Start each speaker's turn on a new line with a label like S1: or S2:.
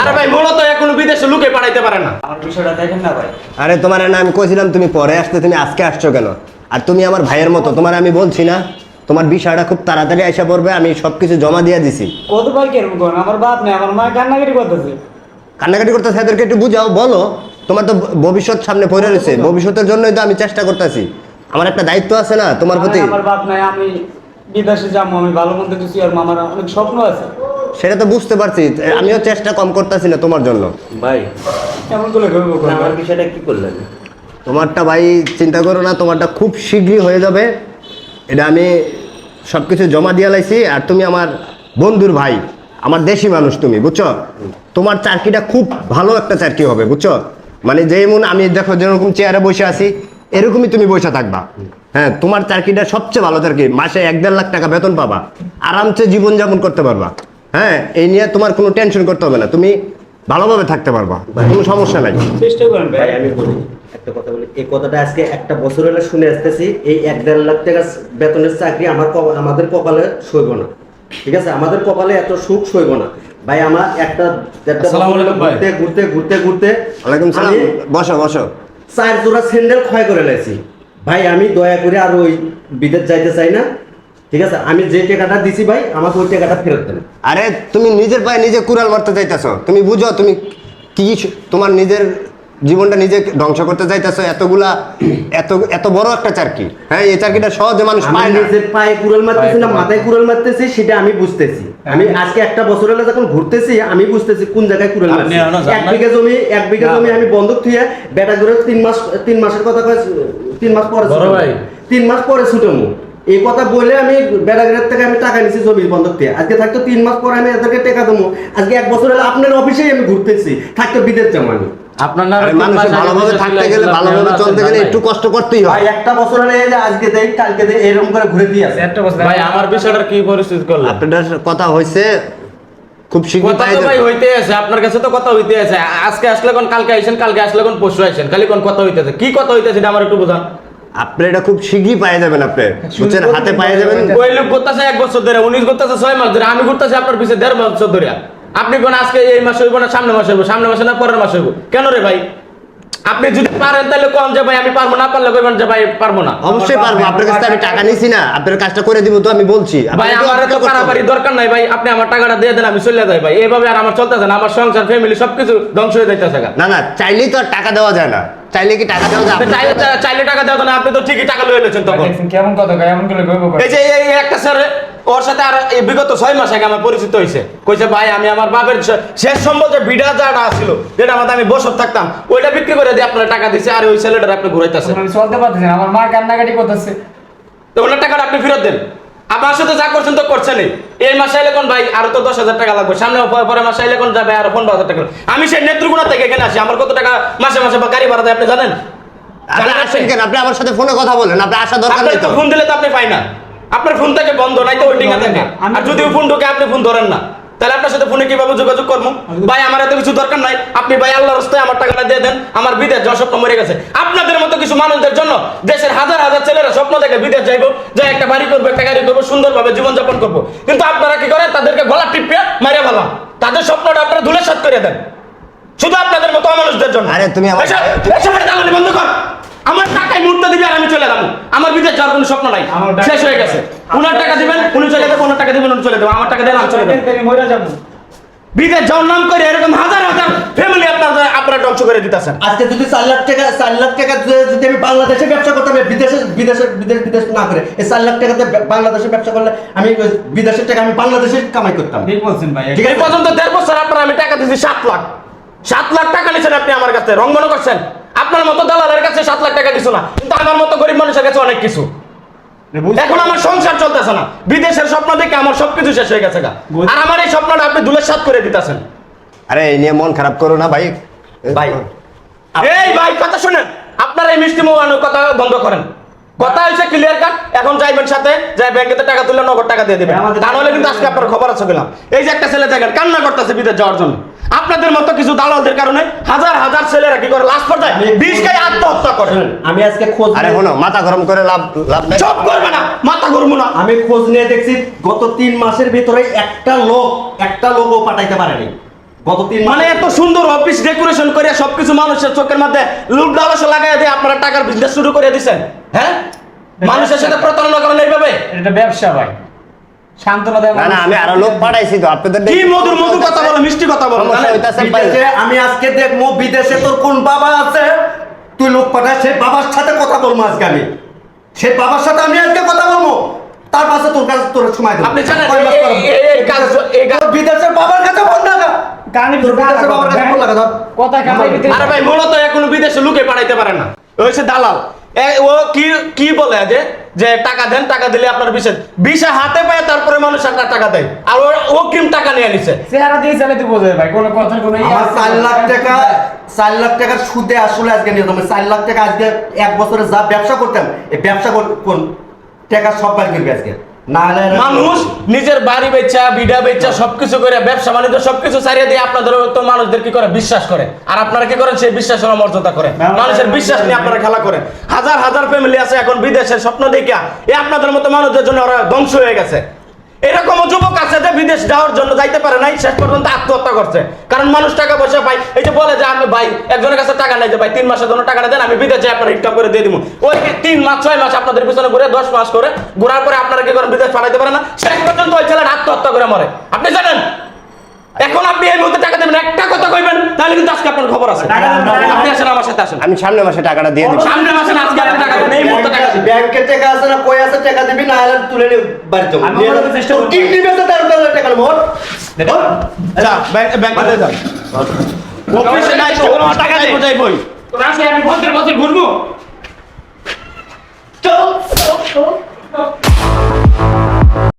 S1: আরে ভাই মূলত এখনও বিদেশে লুকে পাঠাইতে পারে না।
S2: আমার বিষয়টা দেখেন না ভাই।
S3: আরে তোমার না আমি কইছিলাম তুমি পরে আসতে তুমি আজকে আসছো কেন? আর তুমি আমার ভাইয়ের মতো তোমার আমি বলছি না। তোমার বিষয়টা খুব তাড়াতাড়ি আসা পড়বে আমি সবকিছু জমা দিয়ে দিছি।
S2: কতবার কেরম কোন আমার বাপ নেই আমার মা কান্নাকাটি করতেছে।
S3: কান্নাকাটি করতে তাদেরকে একটু বুঝাও বলো। তোমার তো ভবিষ্যৎ সামনে পড়ে রয়েছে ভবিষ্যতের জন্যই তো আমি চেষ্টা করতেছি। আমার একটা দায়িত্ব আছে না তোমার প্রতি?
S2: আমার বাপ নাই আমি বিদেশে যাব আমি ভালো মন্দ কিছু আর আমার অনেক স্বপ্ন আছে।
S3: সেটা তো বুঝতে পারছি আমিও চেষ্টা কম করতেছি না তোমার জন্য।
S4: ভাই
S2: কেমন করে
S4: আমার বিষয়টা কি করলেন?
S3: তোমারটা ভাই চিন্তা করো না তোমারটা খুব শীঘ্রই হয়ে যাবে। এটা আমি সব কিছু জমা দিয়ে লাইছি আর তুমি আমার বন্ধুর ভাই আমার দেশি মানুষ তুমি বুঝছ? তোমার চাকরিটা খুব ভালো একটা চাকরি হবে বুঝছ? মানে যেমন আমি দেখো যেরকম চেয়ারে বসে আছি এরকমই তুমি বসে থাকবা। হ্যাঁ তোমার চাকরিটা সবচেয়ে ভালো চাকরি। মাসে এক দেড় লাখ টাকা বেতন পাবা। আরামসে জীবনযাপন করতে পারবা। হ্যাঁ এই নিয়ে তোমার কোনো টেনশন করতে হবে না। তুমি ভালোভাবে থাকতে পারবা। কোনো সমস্যা নাই।
S2: চেষ্টা করেন ভাই।
S4: আমি বলি একটা কথা বলি। এই কথাটা আজকে একটা বছর হলে শুনে আসতেছি এই এক দেড় লাখ টাকা বেতনের চাকরি আমার আমাদের কপালে সইব না। ঠিক আছে? আমাদের কপালে এত সুখ সইব না। ভাই আমার একটা। ঘুরতে ঘুরতে ঘুরতে ঘুরতে
S3: ওয়ালাইকুম সালাম।
S4: আমি
S3: বসো বসো।
S4: চার জোড়া স্যান্ডেল ক্ষয় করে লাইছি। ভাই, আমি দয়া করে আর ওই বিদেশ যাইতে চাই না। ঠিক আছে? আমি যে টাকাটা দিছি ভাই, আমাকে ওই টাকাটা ফেরত দেন।
S3: আরে, তুমি নিজের পায়ে নিজে কুড়াল মারতে চাইতেছ তুমি বুঝো, তুমি কি তোমার নিজের জীবনটা নিজে ধ্বংস করতে চাইতেছো এতগুলা এত এত বড় একটা চাকরি হ্যাঁ এই চাকরিটা সহজে মানুষ
S4: আমি
S3: পায় না।
S4: নিজের পায়ে কুড়াল মারতেছি না মাথায় কুড়াল মারতেছি সেটা আমি বুঝতেছি। আমি আজকে একটা বছর হলে যখন ঘুরতেছি আমি বুঝতেছি কোন জায়গায় কুড়াল মারছি। এক বিঘা জমি এক বিঘা জমি আমি বন্ধক থুয়ে বেটা করে তিন মাস তিন মাসের কথা কয় তিন মাস পরে
S1: বড় ভাই।
S4: তিন মাস পরে ছুটামু। এই কথা বলে আমি বেড়াগড়ের থেকে আমি টাকা নিছি জমির বন্ধক দিয়ে আজকে থাকতো তিন মাস পরে আমি এদেরকে টাকা দেবো। আজকে এক বছর হলে আপনার অফিসেই আমি ঘুরতেছি। থাকতো বিদেশ আমি
S1: আপনার
S3: মানুষের ভালোভাবে থাকতে গেলে ভালোভাবে চলতে গেলে একটু কষ্ট করতেই হয়।
S4: একটা বছর হলে যে আজকে দেই কালকে দেই এরকম করে ঘুরে দিয়ে আছে
S2: একটা বছর
S1: ভাই আমার বিষয়টার কি পরিস্থিতি করলেন
S3: আপনাদের কথা হয়েছে খুব শীঘ্রই
S1: কথা তো ভাই হইতে আছে আপনার কাছে তো কথা হইতে আছে। আজকে আসলে কোন কালকে আইসেন কালকে আসলে কোন পরশু আইসেন খালি কোন কথা হইতেছে? কি কথা হইতেছে এটা আমার একটু বোঝান।
S3: আপনি এটা খুব শীঘ্রই পাই যাবেন আপনি। বুঝছেন? হাতে পাই যাবেন।
S1: ওই লোক করতেছে এক বছর ধরে উনিশ করতেছে ছয় মাস ধরে আমি করতেছি আপনার পিছিয়ে দেড় বছর ধরে। আপনি কোন আজকে এই মাস হইব না সামনে মাস হইব? সামনে মাসে না পরের মাস হইব? কেন রে ভাই? আপনি যদি পারেন তাহলে কম যে ভাই আমি পারব না পারলে কইবেন যে ভাই পারব না।
S3: অবশ্যই পারব। আপনার কাছে আমি টাকা নিছি না। আপনার কাজটা করে দিব তো আমি বলছি।
S1: ভাই আমার তো পারাপারি দরকার নাই ভাই। আপনি আমার টাকাটা দিয়ে দেন আমি চলে যাই ভাই। এইভাবে আর আমার চলতেছে না। আমার সংসার ফ্যামিলি সবকিছু ধ্বংস হয়ে যাইতেছে।
S3: না না চাইলেই তো আর টাকা দেওয়া যায় না। চাইলে কি টাকা দেওয়া যায়?
S1: আপনি চাইলে চাইলে টাকা দেওয়া না। আপনি তো ঠিকই টাকা লয়ে নিয়েছেন তখন।
S2: কেমন কথা এমন করে
S1: এই যে এই এই একটা স্যার ওর সাথে আর এই বিগত ছয় মাস আগে আমার পরিচিত হয়েছে। কইছে ভাই আমি আমার বাপের শেষ সম্বল যে বিড়া যাটা ছিল যেটা আমাদের আমি বসত থাকতাম ওইটা বিক্রি করে দিয়ে আপনার টাকা দিছে আর ওই ছেলেটার আপনি ঘুরাইতেছেন।
S2: আমি চলতে পারতেছি না আমার মা কান্নাকাটি করতেছে।
S1: তো ওনার টাকাটা আপনি ফেরত দেন। আমার সাথে যা করছেন তো করছেনই। এই মাসে এলে কোন ভাই আরও তো দশ হাজার টাকা লাগবে সামনে পরে মাসে এলে কোন যাবে আরও পনেরো হাজার টাকা। আমি সেই নেত্রকোনা থেকে এখানে আসি আমার কত টাকা মাসে মাসে বা গাড়ি ভাড়া দেয় আপনি জানেন?
S3: আপনি আসেন কেন? আপনি আমার সাথে ফোনে কথা বলেন আপনি আসা দরকার নেই
S1: তো ফোন দিলে তো আপনি পাই না। আপনার ফোন থেকে বন্ধ নাই তো ওয়েটিং এ থাকে। আর যদি ফোন ঢোকে আপনি ফোন ধরেন না। তাহলে আপনার সাথে ফোনে কীভাবে যোগাযোগ করব? ভাই আমার এত কিছু দরকার নাই। আপনি ভাই আল্লাহর রাস্তায় আমার টাকাটা দিয়ে দেন। আমার বিদেশ যাওয়ার স্বপ্ন মরে গেছে। আপনাদের মতো কিছু মানুষদের জন্য দেশের হাজার হাজার ছেলেরা স্বপ্ন দেখে বিদেশ যাইবো যে একটা বাড়ি করব একটা গাড়ি করব সুন্দরভাবে জীবনযাপন করব। কিন্তু আপনারা কি করেন? তাদেরকে গলা টিপিয়ে মারিয়ে ফেলাম তাদের স্বপ্নটা আপনারা ধুলে সাত করে দেন। শুধু আপনাদের মতো মানুষদের জন্য।
S3: আরে তুমি আমার-
S1: বন্ধ কর। আমার টাকায় মুহূর্তে দিবি আর আমি চলে যাব। আমার যাওয়ার কোনো স্বপ্ন নাই শেষ হয়ে গেছে। উনার টাকা দিবেন উনি চলে যাবে ওনার টাকা দিবেন উনি চলে যাবে আমার টাকা দেন আমি চলে যাব। বিদেশ যাওয়ার নাম করে এরকম হাজার হাজার ফ্যামিলি আপনার আপনারা ধ্বংস করে দিতেছেন।
S4: আজকে যদি চার লাখ টাকা চার লাখ টাকা যদি- আমি বাংলাদেশে ব্যবসা করতাম আমি বিদেশে বিদেশে বিদেশ বিদেশ না করে এই চার লাখ টাকাতে বাংলাদেশে ব্যবসা করলে আমি বিদেশের টাকা আমি বাংলাদেশে কামাই করতাম।
S2: ঠিক বলছেন ভাই
S4: ঠিক
S1: এই
S4: আছে
S1: পর্যন্ত দেড় বছর আপনার আমি টাকা দিয়েছি সাত লাখ। সাত লাখ টাকা নিয়েছেন আপনি আমার কাছে রং মনে করছেন? আপনার মতো দালালের কাছে সাত লাখ টাকা দিছো না কিন্তু আমার মতো গরিব মানুষের কাছে অনেক কিছু। এখন আমার সংসার চলতেছে না বিদেশের স্বপ্ন দেখে আমার সবকিছু শেষ হয়ে গেছে আর আমার এই স্বপ্নটা আপনি দুলের সাত করে দিতেছেন।
S3: আরে এই নিয়ে মন খারাপ করো না ভাই।
S4: ভাই
S1: এই ভাই কথা শুনেন। আপনার এই মিষ্টি মোবানোর কথা বন্ধ করেন। কথা হয়েছে ক্লিয়ার কাট এখন যাইবেন সাথে যাই ব্যাংকেতে টাকা তুলে নগদ টাকা দিয়ে দেবেন।
S2: আমাদের
S1: তা নাহলে কিন্তু আজকে আপনার খবর আছে গেলাম। এই যে একটা ছেলে দেখেন কান্না করতেছে বিদেশ যাওয়ার জন্য। আপনাদের মতো কিছু দালালদের কারণে হাজার হাজার ছেলেরা কি করে লাশ পর্যায়ে বিষ খাই আত্মহত্যা করে।
S4: আমি আজকে খোঁজ
S3: আরে শোনো মাথা গরম করে লাভ লাভ নাই।
S1: চপ করবে না মাথা ঘুরবো না।
S4: আমি খোঁজ নিয়ে দেখছি গত তিন মাসের ভিতরে একটা লোক একটা লোকও পাঠাইতে পারেনি। গত তিন
S1: মানে এত সুন্দর অফিস ডেকোরেশন করে সবকিছু মানুষের চোখের মধ্যে লুট লালসা লাগাই দিয়ে আপনারা টাকার বিজনেস শুরু করে দিচ্ছেন হ্যাঁ? মানুষের সাথে প্রতারণা করেন এইভাবে?
S2: এটা ব্যবসা ভাই। সান্ত্বনা দেয়
S3: না না আমি আরও লোক পাঠাইছি তো আপনাদের
S1: কি মধুর মধুর কথা বলে মিষ্টি কথা বলে
S3: সমস্যা
S1: জানেন?
S3: হইতাছে ভাই।
S4: বিদেশে আমি আজকে দেখব বিদেশে তোর কোন বাবা আছে? তুই লোক পাঠায় সেই বাবার সাথে কথা বলব আজকে আমি। সেই বাবার সাথে আমি আজকে কথা বলব। তার পাশে তোর কাছে তোর সময় দেবো।
S1: আপনি জানেন এই-
S4: পর?
S1: এই- এই কাজ- এই কাজ-
S4: বিদেশের বাবার কাছে ফোন লাগা
S2: কানে
S4: তোর বিদেশের বাবার কাছে ফোন লাগা
S2: কথা কামাই
S1: আরে ভাই মূলত এখনও বিদেশে লুকে পাঠাইতে পারে না। ও হচ্ছে দালাল। ও কি কি বলে যে যে টাকা দেন টাকা দিলে আপনার বিশেষ বিশে হাতে পায় তারপরে মানুষ আপনার টাকা দেয়। আর ও- কিম টাকা নিয়ে নিছে
S2: চেহারা দিয়ে চালাতে বোঝে ভাই কোনো কথা কোনো
S4: আমার চার লাখ টাকা চার লাখ টাকার সুদে আসলে আজকে নিয়ে তোমার চার লাখ টাকা আজকে এক বছরে যা ব্যবসা করতাম এই ব্যবসা কর- কোন? টাকা সব বার করবে আজকে।
S1: মানুষ নিজের বাড়ি বেচা বিডা বেচা সবকিছু করে ব্যবসা বাণিজ্য সবকিছু ছাড়িয়ে দিয়ে আপনাদের তো মানুষদের কি করে? বিশ্বাস করে। আর আপনারা কি করেন? সেই বিশ্বাস মর্যাদা করে। মানুষের বিশ্বাস নিয়ে আপনারা খেলা করেন। হাজার হাজার ফ্যামিলি আছে এখন বিদেশের স্বপ্ন দেখিয়া এ আপনাদের মতো মানুষদের জন্য ওরা ধ্বংস হয়ে গেছে। এরকম যুবক আছে যে বিদেশ যাওয়ার জন্য যাইতে পারে নাই, শেষ পর্যন্ত আত্মহত্যা করছে। কারণ মানুষ টাকা পয়সা পাই এই যে বলে যে আমি ভাই, একজনের কাছে টাকা নাই যে ভাই, তিন মাসের জন্য টাকা দেন, আমি বিদেশে আপনার ইনকাম করে দিয়ে দিব। ওই তিন মাস, ছয় মাস আপনাদের পিছনে ঘুরে দশ মাস করে ঘুরার পরে আপনারা কি করেন, বিদেশ পাঠাইতে পারে না? শেষ পর্যন্ত ওই ছেলেটা আত্মহত্যা করে মরে। আপনি জানেন? এখন আপনি এই মুহূর্তে টাকা দেবেন একটা কথা কইবেন তাহলে কিন্তু আজকে আপনার খবর আছে। আপনি আসেন আমার সাথে আসেন।
S3: আমি সামনে মাসে টাকাটা দিয়ে দিচ্ছি
S1: সামনে মাসে না, আজকে আপনি টাকা দেবেন। এই মুহূর্তে টাকা দিবেন।
S4: ব্যাংকের টাকা আছে না কই আছে টাকা দিবি না হলে তুলে নিয়ে বাড়ি যাব।
S2: আমি বলার চেষ্টা করব।
S4: কিডনি বেচে তার উপরে টাকা নেব
S1: যা ব্যাংক ব্যাংকে যান অফিসে নাই তো টাকা দেই। বোঝাই বই।
S2: তোর আসলে আমি বছর বছর ঘুরবো।
S4: চল চল চল।